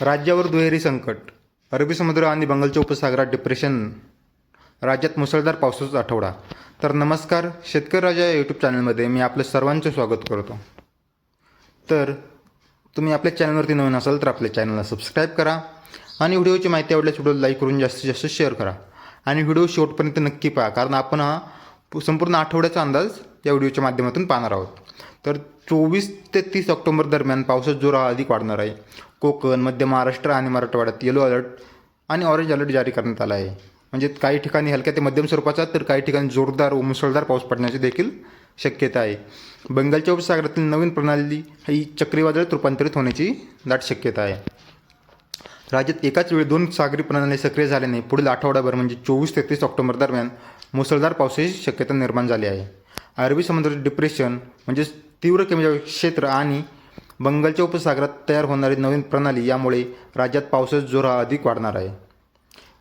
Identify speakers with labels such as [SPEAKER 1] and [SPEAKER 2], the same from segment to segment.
[SPEAKER 1] राज्यावर दुहेरी संकट. अरबी समुद्र आणि बंगालच्या उपसागरात डिप्रेशन राज्यात मुसळधार पावसाचा आठवडा. तर नमस्कार शेतकरी राजा या यूट्यूब चॅनलमध्ये मी आपलं सर्वांचं स्वागत करतो. तर तुम्ही आपल्या चॅनलवरती नवीन असाल तर आपल्या चॅनलला सबस्क्राईब करा आणि व्हिडिओची माहिती आवडल्यास व्हिडिओ लाईक करून जास्तीत जास्त शेअर करा. आणि व्हिडिओ शेवटपर्यंत नक्की पहा कारण आपण हा संपूर्ण आठवड्याचा अंदाज या व्हिडिओच्या माध्यमातून पाहणार आहोत. तर चोवीस ते तीस ऑक्टोबर दरम्यान पावसाचा जोर हा अधिक वाढणार आहे. कोकण मध्य महाराष्ट्र आणि मराठवाड्यात येलो अलर्ट आणि ऑरेंज अलर्ट जारी करण्यात आला आहे. म्हणजे काही ठिकाणी हलक्या ते मध्यम स्वरूपाचा तर काही ठिकाणी जोरदार व मुसळधार पाऊस पडण्याची देखील शक्यता आहे. बंगालच्या उपसागरातील नवीन प्रणाली ही चक्रीवादळात रूपांतरित होण्याची दाट शक्यता आहे. राज्यात एकाच वेळी दोन सागरी प्रणाली सक्रिय झाल्याने पुढील आठवडाभर म्हणजे चोवीस ते तीस ऑक्टोबर दरम्यान मुसळधार पावसाची शक्यता निर्माण झाली आहे. अरबी समुद्रात डिप्रेशन म्हणजेच तीव्र कमी क्षेत्र आणि बंगालच्या उपसागरात तयार होणारी नवीन प्रणाली यामुळे राज्यात पावसाचा जोर हा अधिक वाढणार आहे.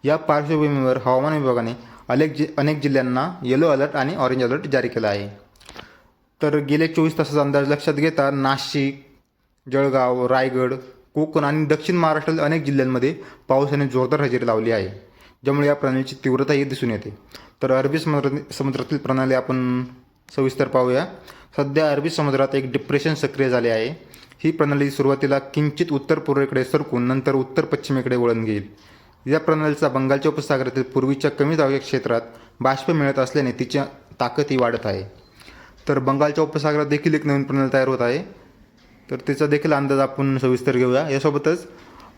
[SPEAKER 1] या पार्श्वभूमीवर हवामान विभागाने अनेक जि अनेक जिल्ह्यांना येलो अलर्ट आणि ऑरेंज अलर्ट जारी केला आहे. तर गेले चोवीस तासाचा अंदाज लक्षात घेता नाशिक जळगाव रायगड कोकण आणि दक्षिण महाराष्ट्रातील अनेक जिल्ह्यांमध्ये पावसाने जोरदार हजेरी लावली आहे ज्यामुळे या प्रणालीची तीव्रताही दिसून येते. तर अरबी समुद्र समुद्रातील प्रणाली आपण सविस्तर पाहूया. सध्या अरबी समुद्रात एक डिप्रेशन सक्रिय झाले आहे. ही प्रणाली सुरुवातीला किंचित उत्तर पूर्वेकडे सरकून नंतर उत्तर पश्चिमेकडे वळण घेईल. या प्रणालीचा बंगालच्या उपसागरातील पूर्वीच्या कमी दाबाच्या क्षेत्रात बाष्प मिळत असल्याने तिची ताकद ही वाढत आहे. तर बंगालच्या उपसागरात देखील एक नवीन प्रणाली तयार होत आहे. तर त्याचा देखील अंदाज आपण सविस्तर घेऊया. यासोबतच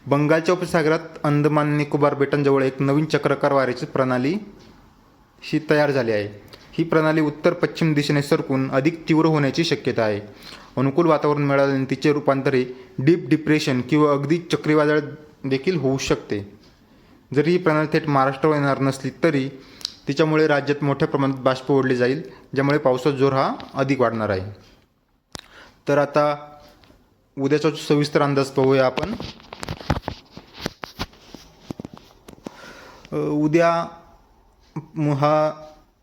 [SPEAKER 1] बंगालच्या उपसागरात अंदमान निकोबार बेटांजवळ एक नवीन चक्रकार वाऱ्याची प्रणाली ही तयार झाली आहे. ही प्रणाली उत्तर पश्चिम दिशेने सरकून अधिक तीव्र होण्याची शक्यता आहे. अनुकूल वातावरण मिळाल्याने तिचे रूपांतरे डीप डिप्रेशन किंवा अगदी चक्रीवादळ देखील होऊ शकते. जरी ही प्रणाली थेट महाराष्ट्रावर येणार नसली तरी तिच्यामुळे राज्यात मोठ्या प्रमाणात बाष्प ओढले जाईल ज्यामुळे पावसाचा जोर हा अधिक वाढणार आहे. तर आता उद्याचा सविस्तर अंदाज पाहूया आपण. उद्या हा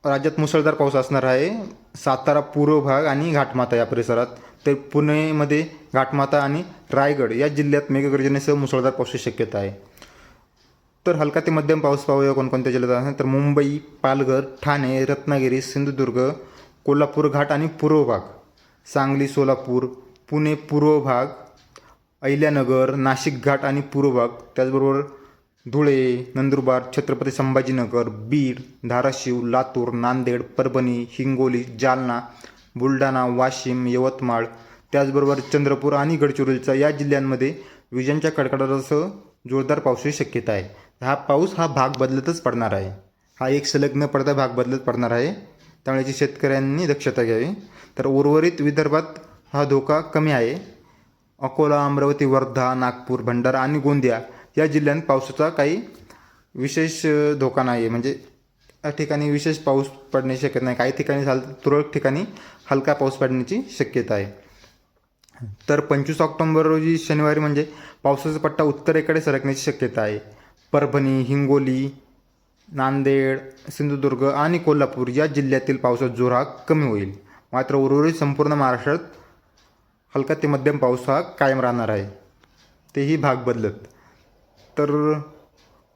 [SPEAKER 1] राज्यात मुसळधार पाऊस असणार आहे. सातारा पूर्व भाग आणि घाटमाता या परिसरात. तर पुणेमध्ये घाटमाता आणि रायगड या जिल्ह्यात मेघगर्जनेसह मुसळधार पावसाची शक्यता आहे. तर हलका ते मध्यम पाऊस पाहूया कोणकोणत्या जिल्ह्यात आहे. तर मुंबई पालघर ठाणे रत्नागिरी सिंधुदुर्ग कोल्हापूर घाट आणि पूर्व भाग. सांगली सोलापूर पुणे पूर्व भाग अहिल्यानगर नाशिक घाट आणि पूर्व भाग. त्याचबरोबर धुळे नंदुरबार छत्रपती संभाजीनगर बीड धाराशिव लातूर नांदेड परभणी हिंगोली जालना बुलढाणा वाशिम यवतमाळ त्याचबरोबर चंद्रपूर आणि गडचिरोलीचा या जिल्ह्यांमध्ये विजांच्या कडकडाटासह जोरदार पावसाची शक्यता आहे. हा पाऊस हा भाग बदलतच पडणार आहे. हा एक सलग न पडता भाग बदलत पडणार आहे. त्यामुळे याची शेतकऱ्यांनी दक्षता घ्यावी. तर उर्वरित विदर्भात हा धोका कमी आहे. अकोला अमरावती वर्धा नागपूर भंडारा आणि गोंदिया या जिल्ह्यात पावसाचा काही विशेष धोका नाही आहे म्हणजे या ठिकाणी विशेष पाऊस पडण्याची शक्यता नाही. काही ठिकाणी झाल तुरळक ठिकाणी हलका पाऊस पडण्याची शक्यता आहे. तर पंचवीस ऑक्टोंबर रोजी शनिवारी म्हणजे पावसाचा पट्टा उत्तरेकडे सरकण्याची शक्यता आहे. परभणी हिंगोली नांदेड सिंधुदुर्ग आणि कोल्हापूर या जिल्ह्यातील पावसाचा जोर हा कमी होईल. मात्र उर्वरित संपूर्ण महाराष्ट्रात हलका ते मध्यम पाऊस हा कायम राहणार आहे. तेही भाग बदलत. तर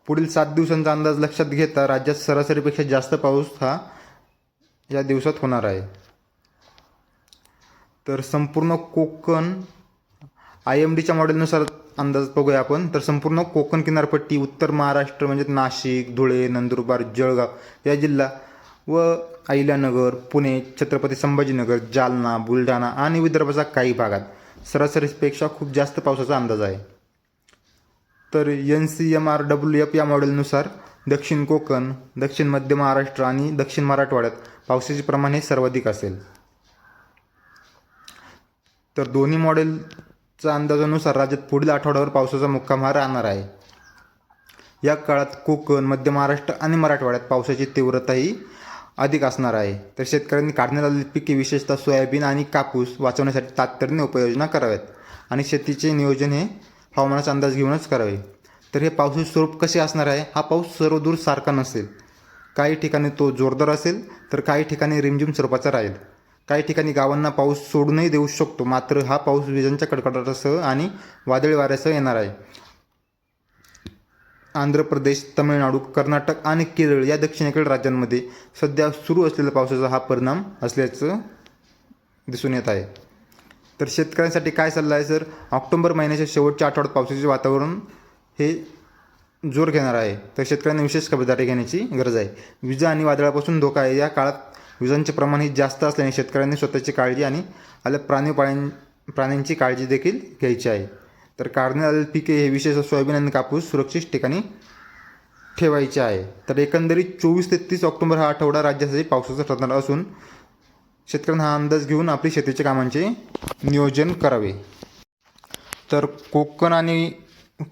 [SPEAKER 1] पुढील सात दिवसांचा अंदाज लक्षात घेता राज्यात सरासरीपेक्षा जास्त पाऊस हा या दिवसात होणार आहे. तर संपूर्ण कोकण आय एम डीच्या मॉडेलनुसार अंदाज बघूया आपण. तर संपूर्ण कोकण किनारपट्टी उत्तर महाराष्ट्र म्हणजे नाशिक धुळे नंदुरबार जळगाव या जिल्हा व अहिल्यानगर पुणे छत्रपती संभाजीनगर जालना बुलढाणा आणि विदर्भाचा काही भागात सरासरीपेक्षा खूप जास्त पावसाचा अंदाज आहे. तर N C M R W F या मॉडेलनुसार दक्षिण कोकण दक्षिण मध्य महाराष्ट्र आणि दक्षिण मराठवाड्यात पावसाचे प्रमाण हे सर्वाधिक असेल. तर दोन्ही मॉडेलच्या अंदाजानुसार राज्यात पुढील आठवड्यावर पावसाचा मुक्काम हा राहणार आहे. या काळात कोकण मध्य महाराष्ट्र आणि मराठवाड्यात पावसाची तीव्रताही अधिक असणार आहे. तर शेतकऱ्यांनी काढण्यात आलेली पिके विशेषतः सोयाबीन आणि कापूस वाचवण्यासाठी तातडीने उपाययोजना कराव्यात आणि शेतीचे नियोजन हे हवामानाचा अंदाज घेऊनच करावे. तर हे पावसाचे स्वरूप कसे असणार आहे? हा पाऊस सर्वदूर सारखा नसेल. काही ठिकाणी तो जोरदार असेल तर काही ठिकाणी रिमझिम स्वरूपाचा राहील. काही ठिकाणी गावांना पाऊस सोडूनही देऊ शकतो मात्र हा पाऊस विजांच्या कडकडाटासह आणि वादळी वाऱ्यासह येणार आहे. आंध्र प्रदेश तमिळनाडू कर्नाटक आणि केरळ या दक्षिणेकडील राज्यांमध्ये सध्या सुरू असलेल्या पावसाचा हा परिणाम असल्याचं दिसून येत आहे. तर शेतकऱ्यांसाठी काय सल्ला आहे सर? ऑक्टोबर महिन्याच्या शेवटच्या आठवड्यात पावसाचे वातावरण हे जोर घेणार आहे. तर शेतकऱ्यांनी विशेष खबरदारी घेण्याची गरज आहे. विजा आणि वादळापासून धोका आहे. या काळात विजांचे प्रमाण हे जास्त असल्याने शेतकऱ्यांनी स्वतःची काळजी आणि आल्या प्राणी पाळ्यां प्राण्यांची काळजी देखील घ्यायची आहे. तर काढण्यात आलेले पिके हे विशेष सोयाबीन आणि कापूस सुरक्षित ठिकाणी ठेवायचे आहे. तर एकंदरीत चोवीस ते तीस ऑक्टोबर हा आठवडा राज्यासाठी पावसाचा ठरणार असून शेतकऱ्यांना हा अंदाज घेऊन आपली शेतीच्या कामांचे नियोजन करावे. तर कोकण आणि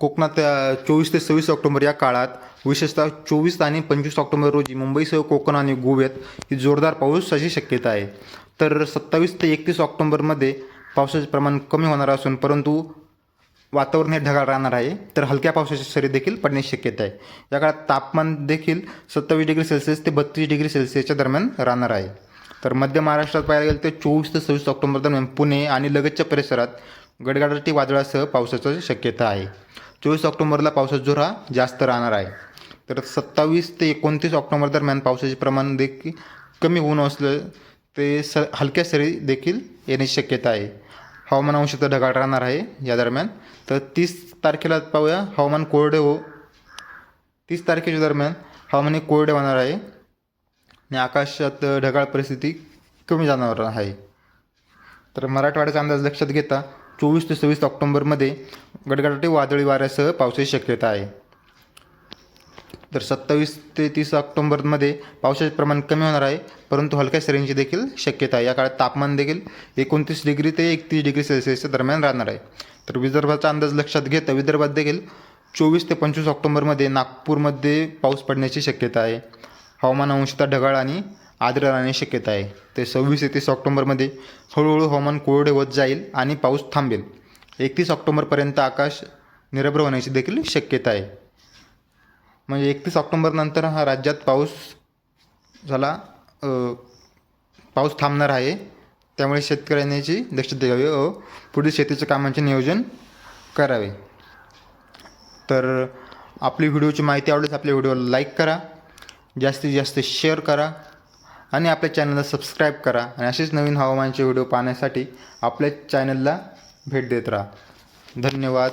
[SPEAKER 1] कोकणात चोवीस ते सव्वीस ऑक्टोबर या काळात विशेषतः चोवीस आणि पंचवीस ऑक्टोबर रोजी मुंबईसह कोकण आणि गोव्यात ही जोरदार पाऊसाची शक्यता आहे. तर सत्तावीस ते एकतीस ऑक्टोबरमध्ये पावसाचे प्रमाण कमी होणार असून परंतु वातावरण हे ढगाळ राहणार आहे. तर हलक्या पावसाची सरी देखील पडण्याची शक्यता आहे. या काळात तापमान देखील सत्तावीस डिग्री सेल्सिअस ते बत्तीस डिग्री सेल्सिअसच्या दरम्यान राहणार आहे. तर मध्य महाराष्ट्रात पाहायला गेलं तर चोवीस ते सव्वीस ऑक्टोबर दरम्यान पुणे आणि लगतच्या परिसरात गडगडाटी वादळासह पावसाची शक्यता आहे. चोवीस ऑक्टोबरला पावसाचा जोर हा जास्त राहणार आहे. तर सत्तावीस ते एकोणतीस ऑक्टोबर दरम्यान पावसाचे प्रमाण देखील कमी होऊन असलं ते स हलक्या सरी देखील येण्याची शक्यता आहे. हवामान अंशतः ढगाळ राहणार आहे या दरम्यान. तर तीस तारखेला पाहूया हवामान कोरडे हो तीस तारखेच्या दरम्यान हवामान कोरडे होणार आहे. आणि आकाशात ढगाळ परिस्थिती कमी जाणार आहे. तर मराठवाड्याचा अंदाज लक्षात घेता चोवीस ते सव्वीस ऑक्टोंबरमध्ये गडगडाटी वादळी वाऱ्यासह पावसाची शक्यता आहे. तर सत्तावीस ते तीस ऑक्टोंबरमध्ये पावसाचे प्रमाण कमी होणार आहे परंतु हलक्या सरींची देखील शक्यता आहे. या काळात तापमान देखील एकोणतीस डिग्री ते एकतीस डिग्री सेल्सिअसच्या दरम्यान राहणार आहे. तर विदर्भाचा अंदाज लक्षात घेता विदर्भात देखील चोवीस ते पंचवीस ऑक्टोंबरमध्ये नागपूरमध्ये पाऊस पडण्याची शक्यता आहे. हवामान अंशतः ढगाळ आणि आर्द्र राहण्याची शक्यता आहे. ते सव्वीस ते तीस ऑक्टोबरमध्ये हळूहळू हवामान कोरडे होत जाईल आणि पाऊस थांबेल. एकतीस ऑक्टोबरपर्यंत आकाश निरभ्र होण्याची देखील शक्यता आहे. म्हणजे एकतीस ऑक्टोबरनंतर हा राज्यात पाऊस झाला पाऊस थांबणार आहे. त्यामुळे शेतकऱ्यांची दक्षता घ्यावी व पुढील शेतीच्या कामांचे नियोजन करावे. तर आपली व्हिडिओची माहिती आवडल्यास आपल्या व्हिडिओला लाईक करा. जास्तीत जास्त शेअर करा आणि आपल्या चॅनलला सबस्क्राईब करा. आणि असेच नवीन हवामानाचे व्हिडिओ पाहण्यासाठी आपल्या चॅनलला भेट देत राहा. धन्यवाद.